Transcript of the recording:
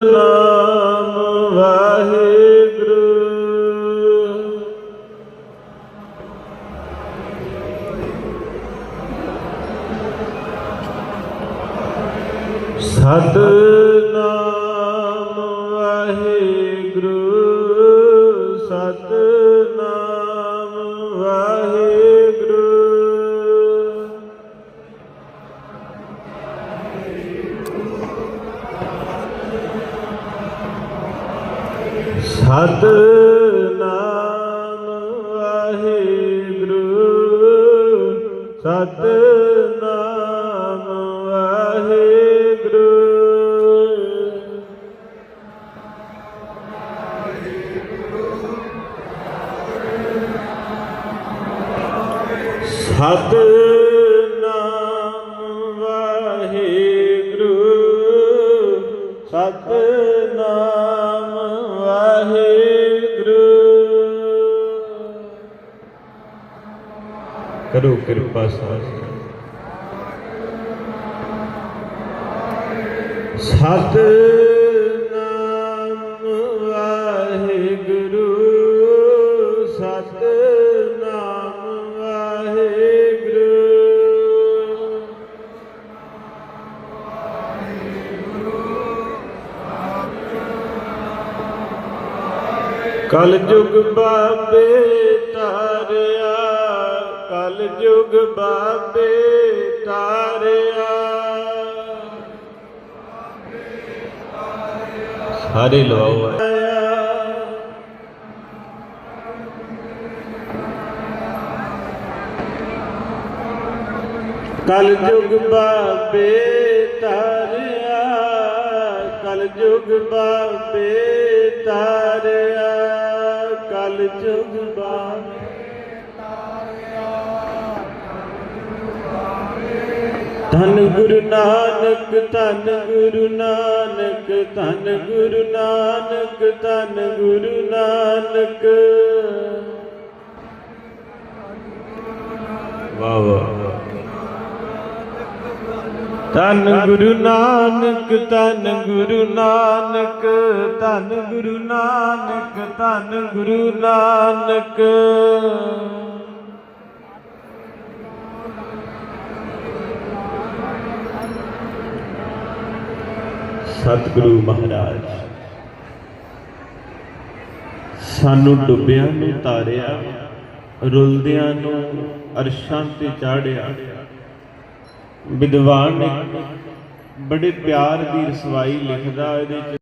ਨਾਮ ਵਾਹਿਗੁਰੂ। ਸਤਨਾਮ ਸਤ ਸਤਨਾਮ ਵਾਹਿਗੁਰੂ। ਸਤਨਾਮ ਵਾਹਿਗੁਰੂ ਸਤਨਾਮ ਵਾਹਿਗੁਰੂ। ਸਤਨਾਮ ਵਾਹਿਗੁਰੂ। ਕਰੋ ਕਿਰਪਾ ਸਾਧ। ਸਤਨਾਮ ਕਲ ਯੁਗ ਬਾਬੇ ਤਾਰਿਆ ਕਲ ਯੁਗ ਬਾਬੇ ਤਾਰਿਆ ਸਾਰੇ ਲਵਾਓ। ਕਲ ਯੁਗ ਬਾਬੇ ਤਾਰਿਆ ਕਲ ਬਾਬੇ ਤਾਰਿਆ, ਕਲ ਯੁਗ ਬਾਬੇ ਧੰਨ ਗੁਰੂ ਨਾਨਕ, ਧੰਨ ਗੁਰੂ ਨਾਨਕ, ਧੰਨ ਗੁਰੂ ਨਾਨਕ, ਧੰਨ ਗੁਰੂ ਨਾਨਕ। ਵਾਹ ਵਾਹ। ਧੰਨ ਗੁਰੂ ਨਾਨਕ, ਧੰਨ ਗੁਰੂ ਨਾਨਕ, ਧੰਨ ਗੁਰੂ ਨਾਨਕ, ਧੰਨ ਗੁਰੂ ਨਾਨਕ। ਸਤਿਗੁਰੂ ਮਹਾਰਾਜ, ਸਾਨੂੰ ਡੁੱਬਿਆਂ ਨੂੰ ਤਾਰਿਆ, ਰੁਲਦਿਆਂ ਨੂੰ ਅਰਸ਼ਾਂ ਤੇ ਚਾੜਿਆ। ਵਿਦਵਾਨ ਨੇ ਬੜੇ ਪਿਆਰ ਦੀ ਰਸਵਾਈ ਲਿਖਦਾ ਇਹਦੇ